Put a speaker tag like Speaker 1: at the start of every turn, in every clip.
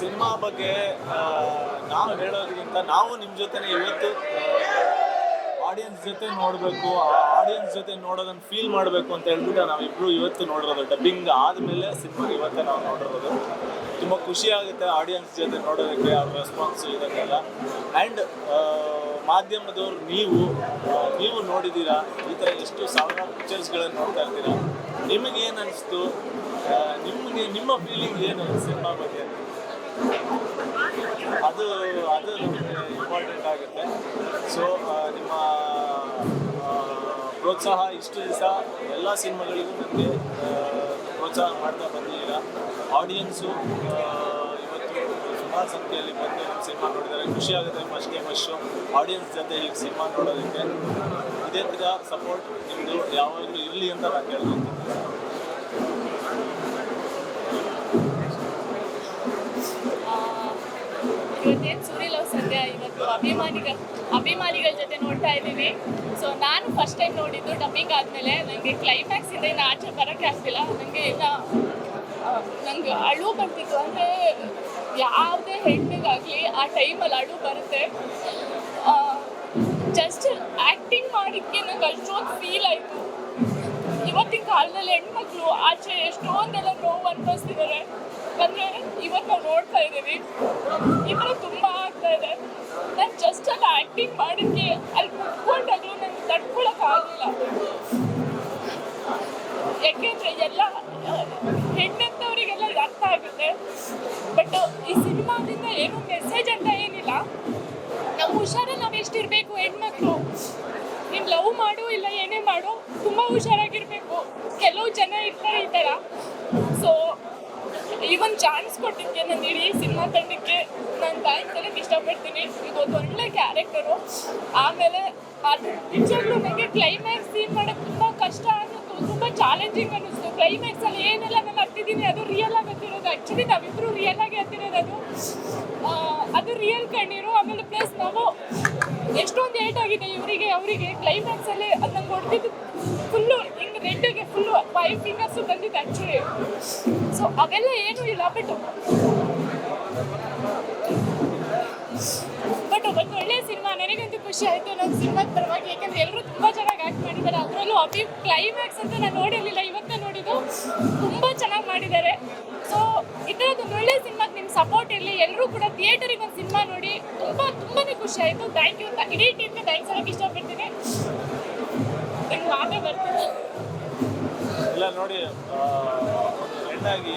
Speaker 1: Cinema ಬಗ್ಗೆ ನಾವು ಹೇಳೋದಕ್ಕಿಂತ ನಾವು ನಿಮ್ಮ ಜೊತೆನೆ ಇವತ್ತು ಆಡಿಯನ್ಸ್ ಜೊತೆ ನೋಡಬೇಕು ಆಡಿಯನ್ಸ್ ಜೊತೆ ನೋಡೋದನ್ನ ಫೀಲ್ ಮಾಡಬೇಕು ಅಂತ ಹೇಳ್ಬಿಟ್ಟು ನಾವಿಬ್ರು ಇವತ್ತು ನೋಡಿರೋದು. ಡಬ್ಬಿಂಗ್ ಆದಮೇಲೆ ಸಿನಿಮಾ ಇವತ್ತೇ ನಾವು ನೋಡಿರೋದು. ತುಂಬ ಖುಷಿ ಆಗುತ್ತೆ ಆಡಿಯನ್ಸ್ ಜೊತೆ ನೋಡೋದಕ್ಕೆ, ಅವ್ರ ರೆಸ್ಪಾನ್ಸು ಇದಕ್ಕೆಲ್ಲ. ಆ್ಯಂಡ್ ಮಾಧ್ಯಮದವ್ರು ನೀವು ನೀವು ನೋಡಿದ್ದೀರಾ ಈ ಥರ ಎಷ್ಟು ಸಾವಿರಾರು ಪಿಕ್ಚರ್ಸ್ಗಳನ್ನು ನೋಡ್ತಾ ಇರ್ತೀರಾ ನಿಮಗೇನು ಅನಿಸ್ತು? ನಿಮಗೆ, ನಿಮ್ಮ ಫೀಲಿಂಗ್ ಏನು ಸಿನಿಮಾ ಬಗ್ಗೆ? ಅದು ಅದು ನಮಗೆ ಇಂಪಾರ್ಟೆಂಟ್ ಆಗುತ್ತೆ. ಸೊ ನಿಮ್ಮ ಪ್ರೋತ್ಸಾಹ ಇಷ್ಟು ದಿವಸ ಎಲ್ಲ ಸಿನಿಮಾಗಳಿಗೂ ನನಗೆ ಪ್ರೋತ್ಸಾಹ ಮಾಡ್ತಾ ಬಂದಿಲ್ಲ ಆಡಿಯನ್ಸು ಇವತ್ತು ಸುಮಾರು ಸಂಖ್ಯೆಯಲ್ಲಿ ಬಂದು ನಮ್ಮ ಸಿನಿಮಾ ನೋಡಿದ್ದಾರೆ. ಖುಷಿ ಆಗುತ್ತೆ ಫಸ್ಟ್ ಟೈಮ್ ಅಷ್ಟು ಆಡಿಯನ್ಸ್ ಜೊತೆ ಈಗ ಸಿನಿಮಾ ನೋಡೋದಕ್ಕೆ. ಇದೇ ಥರ ಸಪೋರ್ಟ್ ನಿಮ್ಮದು ಯಾವಾಗಲೂ ಇರಲಿ ಅಂತ ನಾನು ಕೇಳ್ತೀನಿ.
Speaker 2: ಸದ್ಯ ಇವತ್ತು ಅಭಿಮಾನಿಗಳ ಅಭಿಮಾನಿಗಳ ಜೊತೆ ನೋಡ್ತಾ ಇದ್ದೀವಿ. ಸೊ ನಾನು ಫಸ್ಟ್ ಟೈಮ್ ನೋಡಿದ್ದು ಡಬ್ಬಿಂಗ್ ಆದಮೇಲೆ ನನಗೆ ಕ್ಲೈಮ್ಯಾಕ್ಸ್ ಇದೆ ಇನ್ನು ಆಚೆ ಬರೋಕ್ಕೆ ಆಗ್ತಿಲ್ಲ. ನನಗೆ ಇನ್ನು ನಂಗೆ ಅಳು ಬರ್ತಿತ್ತು. ಅಂದರೆ ಯಾವುದೇ ಹೆಣ್ಣಿಗಾಗಲಿ ಆ ಟೈಮಲ್ಲಿ ಅಳು ಬರುತ್ತೆ. ಜಸ್ಟ್ ಆ್ಯಕ್ಟಿಂಗ್ ಮಾಡಿದ್ದಕ್ಕೆ ನಂಗೆ ಅಷ್ಟೊಂದು ಫೀಲ್ ಆಯಿತು. ಇವತ್ತಿನ ಕಾಲದಲ್ಲಿ ಹೆಣ್ಮಕ್ಳು ಆಚೆ ಎಷ್ಟೊಂದೆಲ್ಲ ನೋವು ಅನುಭವಿಸ್ತಿದ್ದಾರೆ. ಅಂದರೆ ಇವತ್ತು ನಾವು ನೋಡ್ತಾ ಇದ್ದೀವಿ. ಈ ಥರ ತುಂಬ ಆಗ್ತಾ ಆ್ಯಕ್ಟಿಂಗ್ ಮಾಡಿದ್ಕೆ ಅಲ್ಲಿ ಕುತ್ಕೊಂಡಾಗಲೂ ನನಗೆ ತಡ್ಕೊಳಕ್ಕಾಗಲಿಲ್ಲ ಯಾಕೆಂದ್ರೆ ಎಲ್ಲ, ಹೆಣ್ಣಂತವರಿಗೆಲ್ಲ ಅರ್ಥ ಆಗುತ್ತೆ. ಬಟ್ ಈ ಸಿನಿಮಾದಿಂದ ಏನು ಮೆಸೇಜ್ ಅಂತ ಏನಿಲ್ಲ. ನಾವು ಹುಷಾರಲ್ಲಿ ನಾವು ಎಷ್ಟಿರಬೇಕು ಹೆಣ್ಮಕ್ಳು. ನೀನು ಲವ್ ಮಾಡು ಇಲ್ಲ ಏನೇ ಮಾಡು ತುಂಬ ಹುಷಾರಾಗಿರ್ಬೇಕು. ಕೆಲವು ಜನ ಇರ್ತಾರೆ ಈ ಥರ ಸೊ ಇವನ್ ಚಾನ್ಸ್ ಕೊಟ್ಟಿದ್ದೆ ನಾನು ಇಡೀ ಸಿನಿಮಾ ತಂಡಕ್ಕೆ ನಾನು ಥ್ಯಾಂಕ್ಸ್ ಹೇಳಕ್ಕೆ ಇಷ್ಟಪಡ್ತೀನಿ. ಇದೊಂದು ಒಳ್ಳೆ ಕ್ಯಾರೆಕ್ಟರು ಆಮೇಲೆ ಅದು ನಿಜವಾಗ್ಲೂ ನನಗೆ ಕ್ಲೈಮ್ಯಾಕ್ಸ್ ಸೀನ್ ಮಾಡೋಕ್ಕೆ ತುಂಬ ಕಷ್ಟ ಅನ್ನಿಸ್ತು ತುಂಬ ಚಾಲೆಂಜಿಂಗ್ ಅನ್ನಿಸ್ತು. ಕ್ಲೈಮ್ಯಾಕ್ಸಲ್ಲಿ ಏನೆಲ್ಲ ನಾನು ಹತ್ತಿದ್ದೀನಿ ಅದು ರಿಯಲ್ ಆಗಿ ಹತ್ತಿರೋದು. ಆ್ಯಕ್ಚುಲಿ ನಾವಿಬ್ಬರು ರಿಯಲ್ ಆಗಿ ಹತ್ತಿರೋದು ಅದು. ಅದು ರಿಯಲ್ ಕಣ್ಣೀರು. ಆಮೇಲೆ ಪ್ಲಸ್ ನಾವು ಎಷ್ಟೊಂದು ಏಟ್ ಆಗಿದೆ ಇವರಿಗೆ, ಅವರಿಗೆ. ಕ್ಲೈಮ್ಯಾಕ್ಸಲ್ಲಿ ಅದು ನಂಗೆ ಹೊಡೆದಿದ್ದು ಫುಲ್ಲು ಹಿಂಗೆ ರೆಡ್ಡಿಗೆ ಫುಲ್ಲು ಫೈವ್ ಫಿಂಗರ್ಸು ಬಂದಿದ್ದು ಆ್ಯಕ್ಚುಲಿ ಸೊ ಅವೆಲ್ಲ ಏನೂ ಇಲ್ಲ ಬಟ್ ಬಟ್ ಒಂದು ಒಳ್ಳೆಯ ಸಿನಿಮಾ ನನಗಂತೂ ಖುಷಿ ಆಯಿತು. ನನ್ನ ಸಿನಿಮಾದ ಪರವಾಗಿ, ಯಾಕಂದ್ರೆ ಎಲ್ಲರೂ ತುಂಬ ಚೆನ್ನಾಗಿ ಆ್ಯಕ್ಟ್ ಮಾಡಿದ್ದಾರೆ. ಅದರಲ್ಲೂ ಅಭಿ ಕ್ಲೈಮ್ಯಾಕ್ಸ್ ಅಂತ ನಾನು ನೋಡಿರಲಿಲ್ಲ. ಇವತ್ತೇ ನೋಡಿದ್ದು. ತುಂಬ ಚೆನ್ನಾಗಿ ಮಾಡಿದ್ದಾರೆ. ಸೊ ಈ ಒಂದು ಒಳ್ಳೆ ಸಿನಿಮಾಗೆ ನಿಮ್ಮ ಸಪೋರ್ಟ್ ಇರಲಿ. ಎಲ್ಲರೂ ಕೂಡ ಥಿಯೇಟರಿಗೆ ಒಂದು ಸಿನಿಮಾ ನೋಡಿ. ತುಂಬ ತುಂಬಾ ಖುಷಿ ಆಯಿತು. ಥ್ಯಾಂಕ್ ಯು ಅಂತ. ಇಡೀ ಟೀಮ್ಗೆ ಥ್ಯಾಂಕ್ಸ್ ಹೇಳಕ್ಕೆ ಇಷ್ಟಪಡ್ತೀನಿ. ಮಾತೇ ಬರ್ತೀನಿ
Speaker 1: ಇಲ್ಲ, ನೋಡಿ ಹೆಣ್ಣಾಗಿ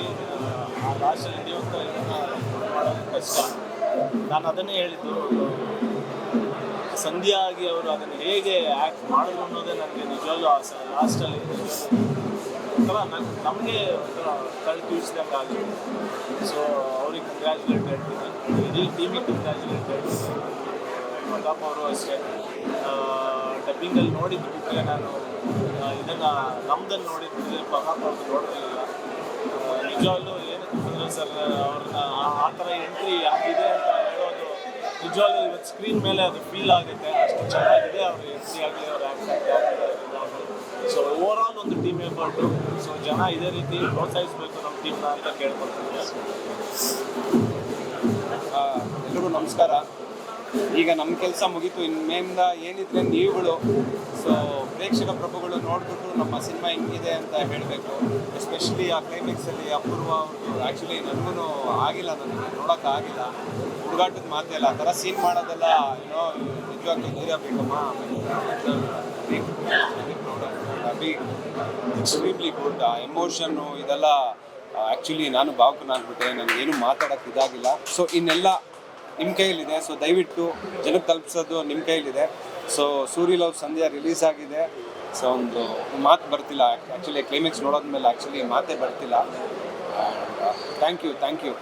Speaker 1: ಆ ಲಾಸ್ಟಲ್ಲಿ ದೇವಸ್ಥಾನ ಮಾಡೋದು ಕಷ್ಟ. ನಾನು ಅದನ್ನೇ ಹೇಳಿದ್ದು. ಸಂಧ್ಯಾ ಆಗಿ ಅವರು ಅದನ್ನು ಹೇಗೆ ಆ್ಯಕ್ಟ್ ಮಾಡಿದ್ರು ಅನ್ನೋದೇ ನನಗೆ ನಿಜವಾಗ್ಲೂ ಆಸೆ ಲಾಸ್ಟಲ್ಲಿ ಒಂಥರ ನನ್ ನಮಗೆ ಒಂಥರ ಕಳೆದು ತಿಳಿಸಿದಂಗೆ ಆಗಿದೆ. ಸೊ ಅವ್ರಿಗೆ ಕಂಗ್ರ್ಯಾಚುಲೇಟ್ ಹೇಳ್ತೀನಿ. ಇಡೀ ಟೀಮಿಗೆ ಕಂಗ್ರ್ಯಾಚುಲೇಟ್ ಹೇಳ್ತೀನಿ. ಪ್ರತಾಪ್ ಅವರು ಅಷ್ಟೇ. ಡಬ್ಬಿಂಗಲ್ಲಿ ನೋಡಿದ್ದು ಬಿಟ್ಟರೆ ನಾನು ಇದನ್ನು ನಮ್ದನ್ನು ನೋಡಿದ್ದು ಪ್ರತಾಪ್ ಅವ್ರದ್ದು ನೋಡಿರಲಿಲ್ಲ ನಿಜವಾಗ್ಲೂ ಕುಂದ್ರ ಸರ್ ಅವ್ರನ್ನ ಆ- ಥರ ಎಂಟ್ರಿ ಆಗಿದೆ ಅಂತ ಹೇಳೋದು ನಿಜವಾಗ್ಲೂ ಇವತ್ತು ಸ್ಕ್ರೀನ್ ಮೇಲೆ ಅದು ಫೀಲ್ ಆಗುತ್ತೆ, ಅಷ್ಟು ಚೆನ್ನಾಗಿದೆ, ಅವ್ರ ಎಂಟ್ರಿ ಆಗಲಿ, ಅವ್ರ ಸೊ ಓವರ್ ಆಲ್ ಒಂದು ಟೀಮ್ ಎಫರ್ಟು ಸೊ ಜನ ಇದೇ ರೀತಿ ಪ್ರೋತ್ಸಾಹಿಸಬೇಕು ನಮ್ಮ ಟೀಮ್ನ ಅಂತ ಕೇಳ್ಕೊಳ್ತೀನಿ.
Speaker 3: ಎಲ್ರಿಗೂ ನಮಸ್ಕಾರ. ಈಗ ನಮ್ಮ ಕೆಲಸ ಮುಗೀತು ಇನ್ಮೇಲಿಂದ ಏನಿದ್ರೆ ನೀವುಗಳು. ಸೊ ಪ್ರೇಕ್ಷಕ ಪ್ರಭುಗಳು ನೋಡಿಬಿಟ್ಟು ನಮ್ಮ ಸಿನಿಮಾ ಹೆಂಗಿದೆ ಅಂತ ಹೇಳಬೇಕು. ಎಸ್ಪೆಷಲಿ ಆ ಕ್ಲೈಮ್ಯಾಕ್ಸಲ್ಲಿ ಅಪೂರ್ವ ಅವ್ರದ್ದು ಆ್ಯಕ್ಚುಲಿ ನನಗೂ ಆಗಿಲ್ಲ ನನಗೆ ಆಗಿಲ್ಲ. ಹುಡುಗಾಟದ ಮಾತೇ ಇಲ್ಲ, ಆ ಥರ ಸೀನ್ ಮಾಡೋದೆಲ್ಲ ಏನೋ ನಿಜವಾಗ್ಲೂ ಧೈರ್ಯ ಬೇಕಮ್ಮ. ಅಭಿ ಎಕ್ಸ್ಟ್ರೀಮ್ಲಿ ಗುಡ್ ಆ ಎಮೋಷನ್ನು ಇದೆಲ್ಲ ಆ್ಯಕ್ಚುಲಿ ನಾನು ಭಾವುಕನಾಗ್ಬಿಟ್ಟೆ ನನಗೇನು ಮಾತಾಡೋಕ್ಕೆ ಇದಾಗಿಲ್ಲ. ಸೊ ಇನ್ನೆಲ್ಲ ನಿಮ್ಮ ಕೈಯಲ್ಲಿದೆ. ಸೊ ದಯವಿಟ್ಟು ಜನಕ್ಕೆ ತಲುಪಿಸೋದು ನಿಮ್ಮ ಕೈಯಲ್ಲಿದೆ. So Suri love Sandhya release ಆಗಿದೆ. ಸೊ ಒಂದು ಮಾತು ಬರ್ತಿಲ್ಲ. ಆ್ಯಕ್ಚುಲಿ ಕ್ಲೈಮ್ಯಾಕ್ಸ್ ನೋಡೋದ್ಮೇಲೆ ಆ್ಯಕ್ಚುಲಿ ಮಾತೇ ಬರ್ತಿಲ್ಲ. Thank you thank you